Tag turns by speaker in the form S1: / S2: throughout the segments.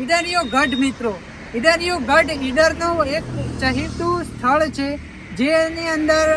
S1: ઈડરિયો ગઢ, મિત્રો. ઈડરિયો ગઢ ઈડરનું એક ચહેતું સ્થળ છે, જેની અંદર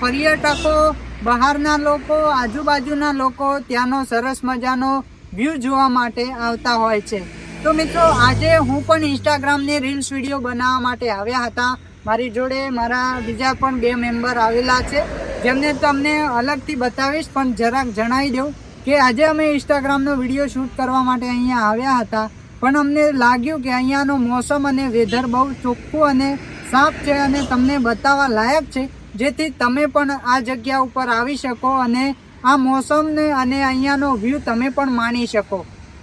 S1: પર્યટકો, બહારના લોકો, આજુબાજુના લોકો ત્યાંનો સરસ મજાનો વ્યૂ જોવા માટે આવતા હોય છે. તો મિત્રો, આજે હું પણ ઇન્સ્ટાગ્રામની રીલ્સ વીડિયો બનાવવા માટે આવ્યા હતા. મારી જોડે મારા બીજા પણ બે મેમ્બર આવેલા છે. જેમને તમને અલગથી બતાવીશ, પણ જરાક જણાવી દઉં કે આજે અમે ઇન્સ્ટાગ્રામનો વીડિયો શૂટ કરવા માટે અહીંયા આવ્યા હતા. પણ અમને લાગ્યું કે અહીંયાનો મોસમ અને વેધર બહુ ચોખ્ખું અને સાફ છે અને તમને બતાવવા લાયક છે. જેથી તમે પણ આ જગ્યા ઉપર આવી શકો અને આ મોસમને અને અહીંયાનો વ્યૂ તમે પણ માણી શકો.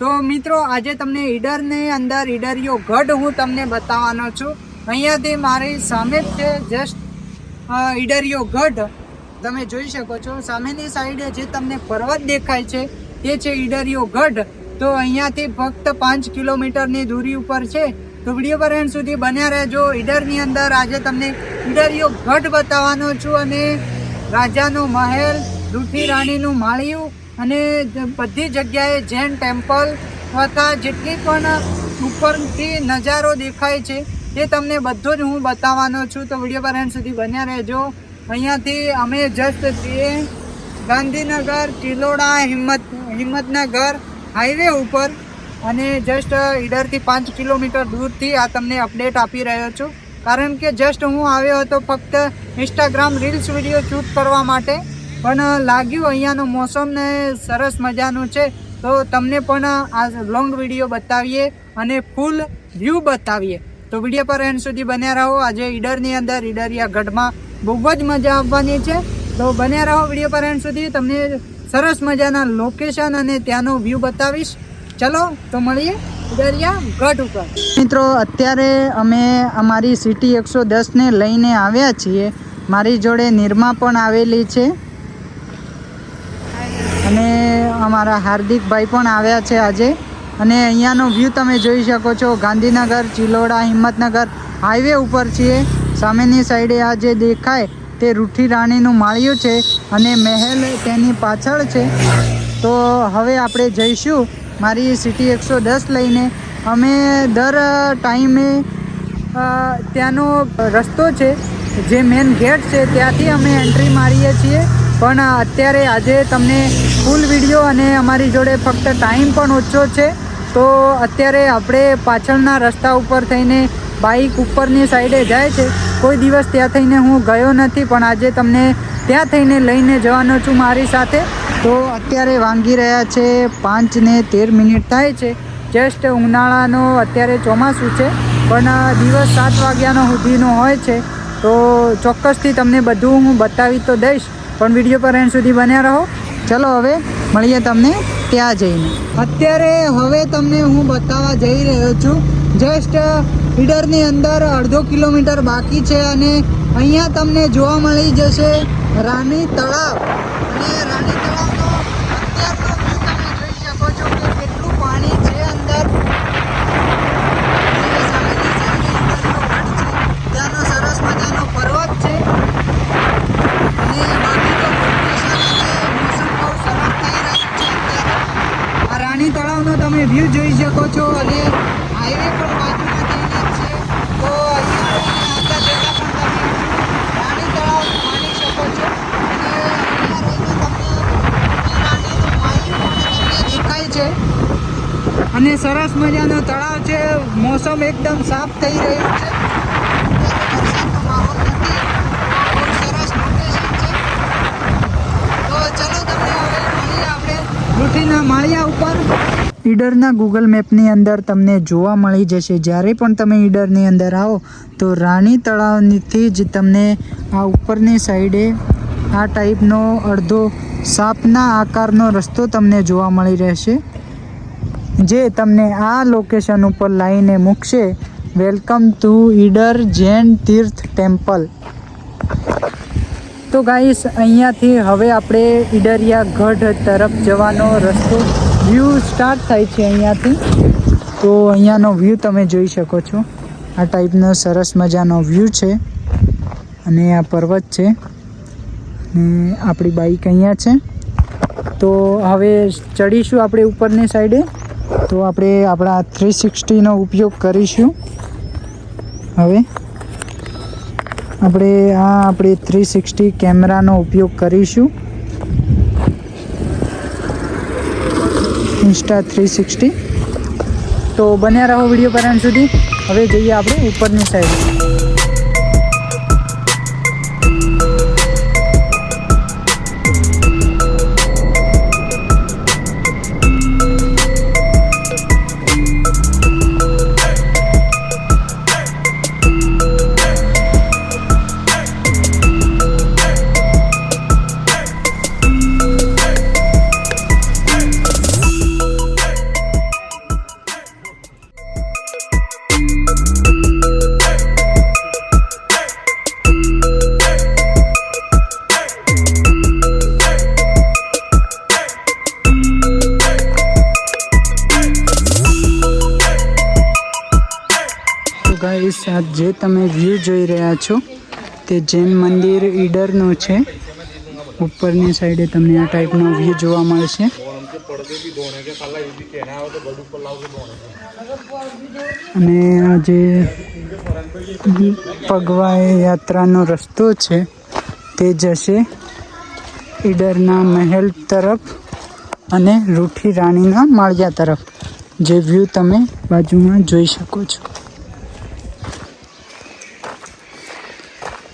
S1: તો મિત્રો, આજે તમને ઈડરની અંદર ઈડરિયો ગઢ હું તમને બતાવવાનો છું. અહીંયાથી મારી સામે જ છે જસ્ટ ઈડરિયો ગઢ. તમે જોઈ શકો છો, સામેની સાઈડે જે તમને પર્વત દેખાય છે, તે છે ઈડરિયો ગઢ. તો અહીંયાથી ફક્ત પાંચ કિલોમીટરની દૂરી ઉપર છે. તો વીડિયો પર એન્ડ સુધી બન્યા રહેજો. ઈડરની અંદર આજે તમને ઈડરિયો ગઢ બતાવવાનો છું અને રાજાનો મહેલ રૂઠી રાણીનું માળિયું અને બધી જગ્યાએ જૈન ટેમ્પલ તથા જેટલી પણ ઉપરથી નજારો દેખાય છે તે તમને બધો જ હું બતાવવાનો છું. તો વીડિયો પર એન્ડ સુધી બન્યા રહેજો. અહીંયાથી અમે જસ્ટ છીએ ગાંધીનગર ચિલોડા હિંમત, હિંમતનગર. હાઈવે ઉપર અને જસ્ટ ઈડરથી પાંચ કિલોમીટર દૂરથી આ તમને અપડેટ આપી રહ્યો છું. કારણ કે જસ્ટ હું આવ્યો હતો ફક્ત ઇન્સ્ટાગ્રામ રીલ્સ વીડિયો શૂટ કરવા માટે, પણ લાગ્યું અહીંયાનું મોસમ ને સરસ મજાનું છે. તો તમને પણ આ લોંગ વીડિયો બતાવીએ અને ફૂલ વ્યૂ બતાવીએ. તો વીડિયો પર એન્ડ સુધી બન્યા રહો. આજે ઈડરની અંદર ઈડરિયા ગઢમાં બહુ જ મજા આવવાની છે. તો બન્યા રહો વીડિયો પર એન્ડ સુધી. તમને સરસ મજાના લોકેશન અને ત્યાંનો વ્યૂ બતાવીશ. ચલો, તો મળીએ મિત્રો, અત્યારે અમે અમારી સિટી એકસો દસને લઈને આવ્યા છીએ. મારી જોડે નિરમા પણ આવેલી છે. અને અમારા હાર્દિકભાઈ પણ આવ્યા છે આજે. અને અહીંયાનો વ્યૂ તમે જોઈ શકો છો. ગાંધીનગર, ચિલોડા, હિંમતનગર હાઈવે ઉપર છીએ. સામેની સાઈડે આ જે દેખાય તે રૂઠી રાણીનું માળિયું છે અને મહેલ તેની પાછળ છે. તો હવે આપણે જઈશું મારી સિટી એકસો દસ લઈને. અમે દર ટાઈમે ત્યાંનો રસ્તો છે, જે મેન ગેટ છે, ત્યાંથી અમે એન્ટ્રી મારીએ છીએ. પણ અત્યારે આજે તમને ફૂલ વીડિયો અને અમારી જોડે ફક્ત ટાઈમ પણ ઓછો છે. તો અત્યારે આપણે પાછળના રસ્તા ઉપર થઈને બાઇક ઉપરની સાઈડે જાય છે. કોઈ દિવસ ત્યાં થઈને હું ગયો નથી, પણ આજે તમને ત્યાં થઈને લઈને જવાનો છું મારી સાથે. તો અત્યારે વાંગી રહ્યા છે પાંચ ને તેર મિનિટ થાય છે. જસ્ટ ઉનાળાનો અત્યારે ચોમાસું છે, પણ દિવસ સાત વાગ્યાનો સુધીનો હોય છે. તો ચોક્કસથી તમને બધું હું બતાવી તો દઈશ, પણ વીડિયો પર એન્ડ સુધી બન્યા રહો. ચલો હવે મળીએ તમને ત્યાં જઈને. અત્યારે હવે તમને હું બતાવવા જઈ રહ્યો છું. જસ્ટ ઈડરની અંદર અડધો કિલોમીટર બાકી છે અને અહીંયા તમને જોવા મળી જશે રાની તળાવ. અને રાની તળાવનો અત્યારનો view તમે જોઈ શકો છો કે કેટલું પાણી છે અંદર અને સામેની સાઈડે ઈડરનો ગઢ છે. ત્યાંનો સરસ મજાનો પર્વત છે અને બાકી તો location અને મોસમ બહુ સરસ થઈ રહ્યું છે અત્યારે આ રાણી તળાવનો તમે વ્યૂ જોઈ શકો છો અને હાઈવે પણ બાજુમાં થઈને જ છે તો અહીંયા રહીને આવતા જતા પણ તમે રાણી તળાવ માણી શકો છો અને અહીંયા રહીને તમને રાણીનું માળિયું પણ તમને દેખાય છે અને સરસ મજાનો તળાવ છે. મોસમ એકદમ સાફ થઈ રહ્યું છે. ઈડરના ગૂગલ મેપની અંદર તમને જોવા મળી જશે. જ્યારે પણ તમે ઈડરની અંદર આવો, તો રાણી તળાવથી જ તમને આ ઉપરની સાઈડે આ ટાઈપનો અડધો સાપના આકારનો રસ્તો તમને જોવા મળી રહેશે. જે તમને આ લોકેશન ઉપર લાવીને મૂકશે. વેલકમ ટુ ઈડર જૈન તીર્થ ટેમ્પલ તો ગાઈસ અહીંયાથી હવે આપણે ઈડરિયા ગઢ તરફ જવાનો રસ્તો વ્યૂ સ્ટાર્ટ થાય છે અહીંયાથી. તો અહીંયાનો વ્યૂ તમે જોઈ શકો છો. આ ટાઈપનો સરસ મજાનો વ્યૂ છે. અને આ પર્વત છે. ને આપણી બાઈક અહીંયા છે. તો હવે ચડીશું આપણે ઉપરની સાઈડે તો આપણે આપણા થ્રી સિક્સટીનો ઉપયોગ કરીશું. હવે આપણે આ આપણે થ્રી સિક્સટી કેમેરાનો ઉપયોગ કરીશું. Insta three sixty. તો બન્યા રહો વીડિયો પર સુધી. હવે જઈએ આપણે ઉપરની સાઈડ આ જે તમે વ્યૂ જોઈ રહ્યા છો, તે જૈન મંદિર ઈડરનું છે. ઉપરની સાઈડે તમને આ ટાઈપનો વ્યૂ જોવા મળશે. અને આ જે પગવાય યાત્રાનો રસ્તો છે, તે જશે ઈડરના મહેલ તરફ અને રૂઠી રાણીના માળિયા તરફ. જે વ્યૂ તમે બાજુમાં જોઈ શકો છો.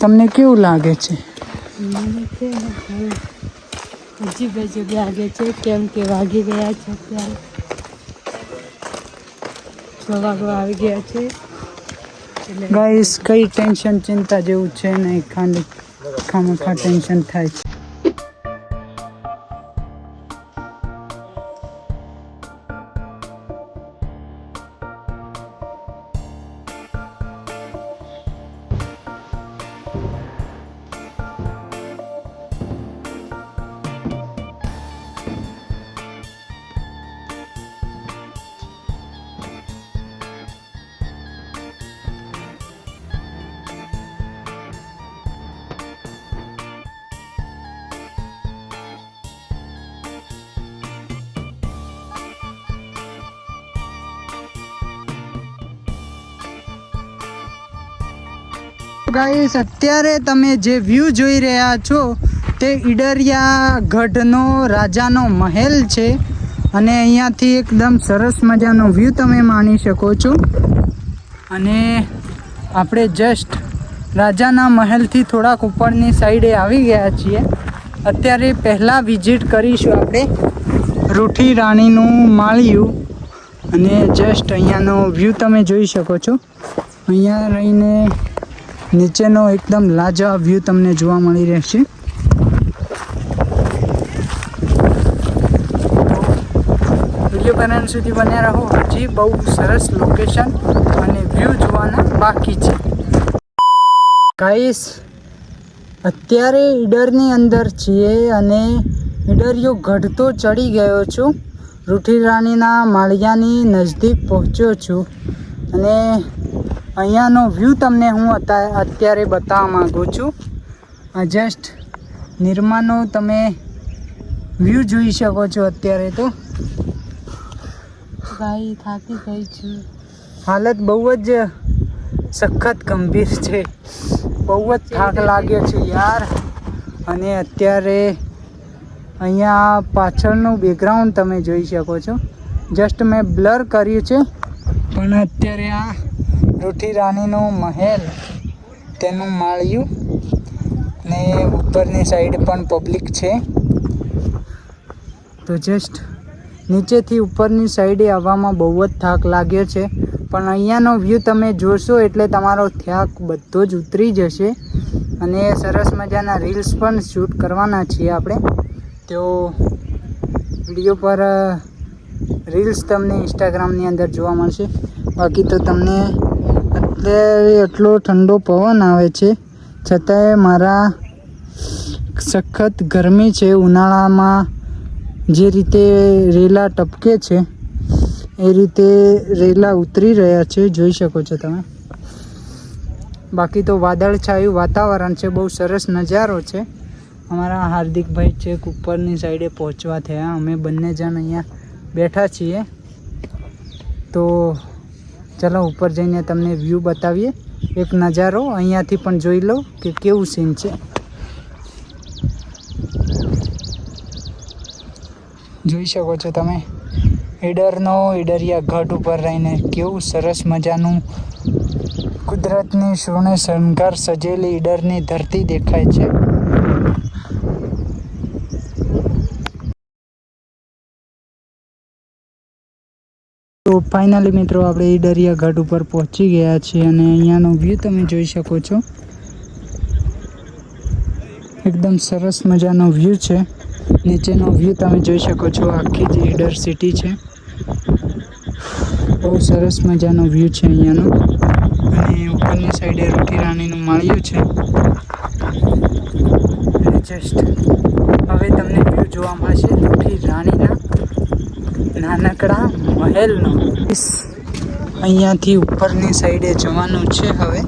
S1: તમને કેવું લાગે છે?
S2: અજીબ અજીબ લાગે છે કેમ કે વાગી ગયા છે અત્યારે. સવાગો આવી ગયા છે.
S1: ગાઈસ કઈ ટેન્શન ચિંતા જેવું છે નહીં? ખાલી ખામખા ટેન્શન થાય છે. Thank you. ગાઈસ, અત્યારે તમે જે વ્યૂ જોઈ રહ્યા છો, તે ઈડરિયા ગઢનો રાજાનો મહેલ છે. અને અહીંયાથી એકદમ સરસ મજાનો વ્યૂ તમે માણી શકો છો. અને આપણે જસ્ટ રાજાના મહેલથી થોડાક ઉપરની સાઈડે આવી ગયા છીએ. અત્યારે પહેલાં વિઝિટ કરીશું આપણે રૂઠી રાણીનું માળિયું. અને જસ્ટ અહીંયાનો વ્યૂ તમે જોઈ શકો છો. અહીંયા રહીને નીચેનો એકદમ લાજવાબ વ્યૂ તમને જોવા મળી રહેશે. વીડિયો બનાવવા સુધી બન્યા રહો. હજી બહુ સરસ લોકેશન અને વ્યૂ જોવાના બાકી છે. ગાઈસ અત્યારે ઈડરની અંદર છીએ અને ઈડરિયો ઘટતો ચડી ગયો છું. રૂઠી રાણીના માળિયાની નજદીક પહોંચ્યો છું. અને અહીંયાનો વ્યૂ તમને હું અતા- અત્યારે બતાવવા માગું છું. આ જસ્ટ નિરમાનો તમે વ્યૂ જોઈ શકો છો અત્યારે તો.
S2: ભાઈ થાકી ગઈ છું.
S1: હાલત બહુ જ સખત ગંભીર છે. બહુ જ થાક લાગ્યો છે યાર. અને અત્યારે અહીંયા પાછળનું બેકગ્રાઉન્ડ તમે જોઈ શકો છો. જસ્ટ મેં બ્લર કર્યું છે. પણ અત્યારે આ રૂઠી રાણીનો મહેલ તેનું માળિયું ને ઉપરની સાઈડ પણ પબ્લિક છે. તો જસ્ટ નીચેથી ઉપરની સાઈડે આવવામાં બહુ જ થાક લાગ્યો છે. પણ અહીંયાનો વ્યૂ તમે જોશો એટલે તમારો થાક બધો જ ઉતરી જશે. અને સરસ મજાના રીલ્સ પણ શૂટ કરવાના છીએ આપણે. તો વીડિયો પર રીલ્સ તમને ઇન્સ્ટાગ્રામની અંદર જોવા મળશે. બાકી તો તમને અત્યારે એટલો ઠંડો પવન આવે છે. છતાંય મારા સખત ગરમી છે. ઉનાળામાં જે રીતે રેલા ટપકે છે, એ રીતે રેલા ઉતરી રહ્યા છે. જોઈ શકો છો તમે. બાકી તો વાદળછાયું વાતાવરણ છે. બહુ સરસ નજારો છે. અમારા હાર્દિકભાઈ છેક ઉપરની સાઈડે પહોંચવા થયા. અમે બંને જણ અહીંયા બેઠા છીએ. તો ચલો ઉપર જઈને તમને વ્યૂ બતાવીએ. એક નજારો અહીંયાથી પણ જોઈ લો કે કેવું સીન છે. જોઈ શકો છો તમે. ઈડરનો ઈડરિયા ઘાટ ઉપર રહીને કેવું સરસ મજાનું કુદરતની સોને શણગાર સજેલી ઈડરની ધરતી દેખાય છે. તો ફાઇનલી મિત્રો આપણે ઈડરિયા દરિયાઘાટ ઉપર પહોંચી ગયા છીએ અને અહીંયાનો વ્યૂ તમે જોઈ શકો છો. એકદમ સરસ મજાનો વ્યૂ છે. નીચેનો વ્યૂ તમે જોઈ શકો છો, આખી જ ઈડર સિટી છે. બહુ સરસ મજાનો વ્યૂ છે અહીંયાનો. અને ઉપરની સાઈડે રૂટી રાણીનું માળિયું છે. જસ્ટ હવે તમને વ્યૂ જોવા મળશે રૂટી રાણીના નાનકડા મહેલનો. અહીંયાથી ઉપરની સાઈડે જવાનું છે હવે.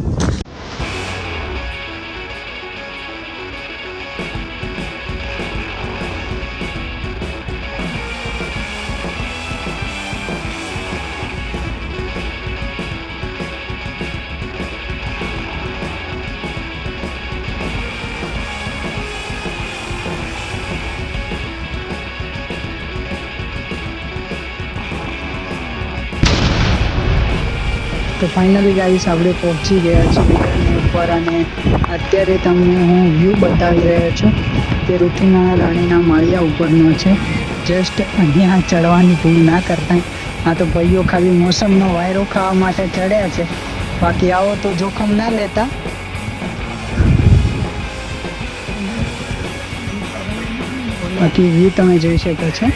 S1: તો ફાઇનલી ગાઈસ આપણે પહોંચી ગયા છીએ ઉપર અને અત્યારે તમને હું વ્યૂ બતાવી રહ્યો છું તે ઋતુના રાણીના માળિયા ઉપરનો છે. જસ્ટ અહીંયા ચડવાની ભૂલ ના કરતા. આ તો ભાઈઓ ખાલી મોસમનો વાયરો ખાવા માટે ચડ્યા છે. બાકી આવો તો જોખમ ના લેતા. બાકી વ્યૂ તમે જોઈ શકો છો.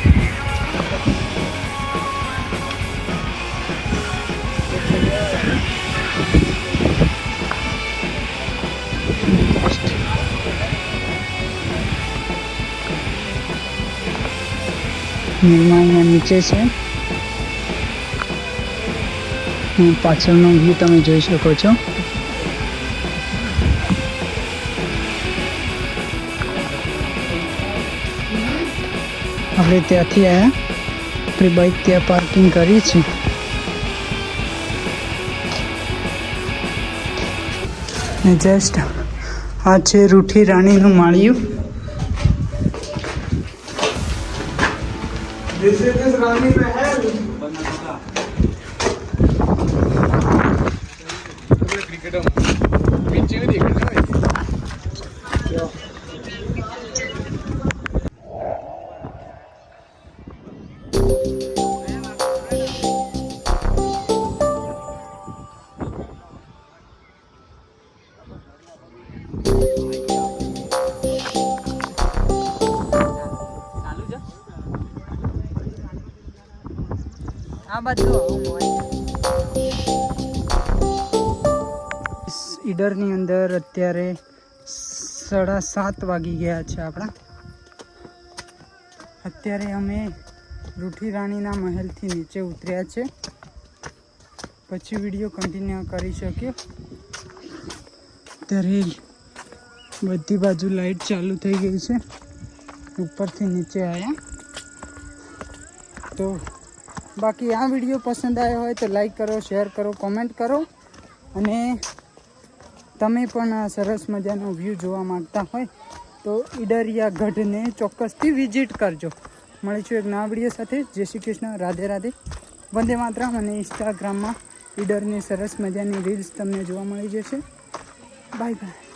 S1: નિર્મા અહીંયા નીચે છે. પાછળનો વ્યૂ તમે જોઈ શકો છો. આપણે ત્યાંથી આવ્યા આપણી બાઈક ત્યાં પાર્કિંગ કરી છે. જસ્ટ આ છે રૂઠી રાણીનું માળિયું. આ ઈડરની અંદર અત્યારે સાડા સાત વાગી ગયા છે આપણા. અત્યારે અમે રૂઠી રાણીના મહેલથી નીચે ઉતર્યા છે. પછી વીડિયો કન્ટિન્યુ કરી શકીએ. ત્યારે બધી બાજુ લાઈટ ચાલુ થઈ ગઈ છે. ઉપરથી નીચે આવ્યા તો બાકી આ વીડિયો પસંદ આવ્યો હોય તો લાઈક કરો શેર કરો કોમેન્ટ કરો. અને તમે પણ આ સરસ મજાનો વ્યૂ જોવા માંગતા હોય તો ઈડરિયા ગઢને ચોક્કસથી વિઝિટ કરજો. મળીશું એક નવા સાથે. જય શ્રી કૃષ્ણ. રાધે રાધે. વંદે માતરમ અને ઇન્સ્ટાગ્રામમાં ઈડરની સરસ મજાની રીલ્સ તમને જોવા મળી જશે. Bye bye